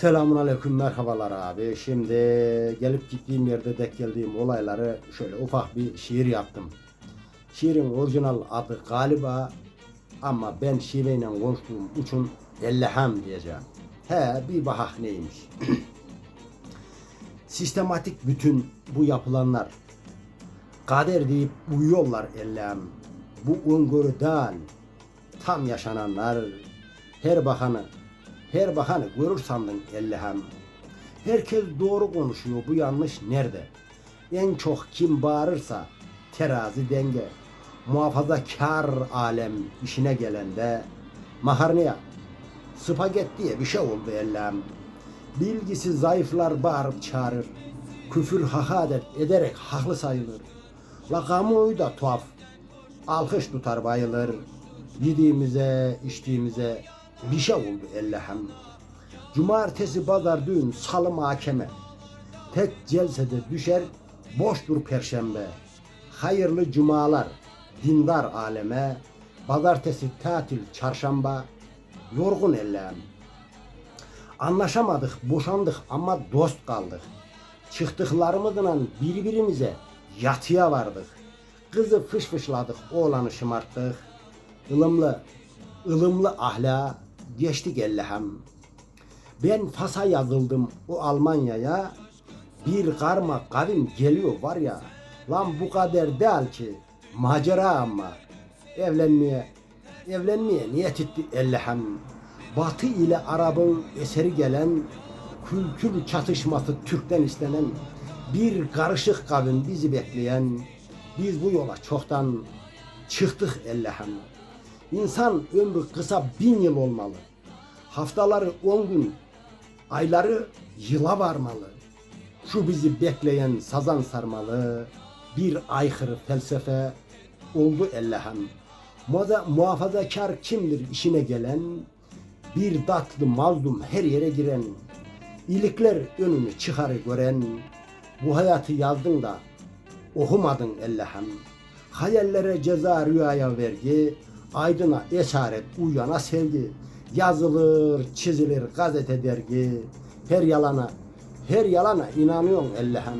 Selamun aleyküm merhabalar abi. Şimdi gelip gittiğim yerde denk geldiğim olayları şöyle ufak bir şiir yaptım. Şiirin orijinal adı galiba ama ben şiveyle konuştuğum için Elleham diyeceğim. He bir bahak neymiş. Sistematik bütün bu yapılanlar kader deyip uyuyorlar Elleham. Bu öngörüden tam yaşananlar her bakanı her bakanı görür sandın Elleham. Herkes doğru konuşuyor bu yanlış nerede? En çok kim bağırırsa terazi denge. Muhafazakar alem işine gelende makarnaya spagettiye bir şey oldu Elleham. Bilgisi zayıflar bağırıp çağırır. Küfür hakaret ederek haklı sayılır. La kamuoyu da tuhaf. Alkış tutar bayılır. Yediğimize, içtiğimize bir şey oldu Elleham. Cumartesi, pazar, düğün, salı mahkeme. Tek celsede düşer, boştur perşembe. Hayırlı cumalar, dindar aleme. Pazartesi tatil, çarşamba. Yorgun Elleham. Anlaşamadık, boşandık ama dost kaldık. Çıktıklarımızla birbirimize yatıya vardık. Kızı fışfışladık, oğlanı şımarttık. ılımlı, ılımlı ahla geçtik Elleham. Ben Fas'a yazıldım o Almanya'ya. Bir karma kavim geliyor var ya. Lan bu kadar değil ki. Macera ama. Evlenmeye, evlenmeye niyet etti Elleham. Batı ile Arap'ın eseri gelen kültür çatışması Türk'ten istenen bir karışık kavim bizi bekleyen biz bu yola çoktan çıktık Elleham. İnsan ömrü kısa bin yıl olmalı. Haftaları on gün, ayları yıla varmalı. Şu bizi bekleyen sazan sarmalı, bir aykırı felsefe oldu Elleham. Muhaza- Muhafazakar kimdir işine gelen, bir tatlı mazlum her yere giren, iyilikler önünü çıkarı gören, bu hayatı yazdın da okumadın Elleham. Hayallere ceza rüyaya vergi, aydına esaret uyana sevgi. Yazılır, çizilir gazete dergi, her yalana, her yalana inanıyorsun Elleham.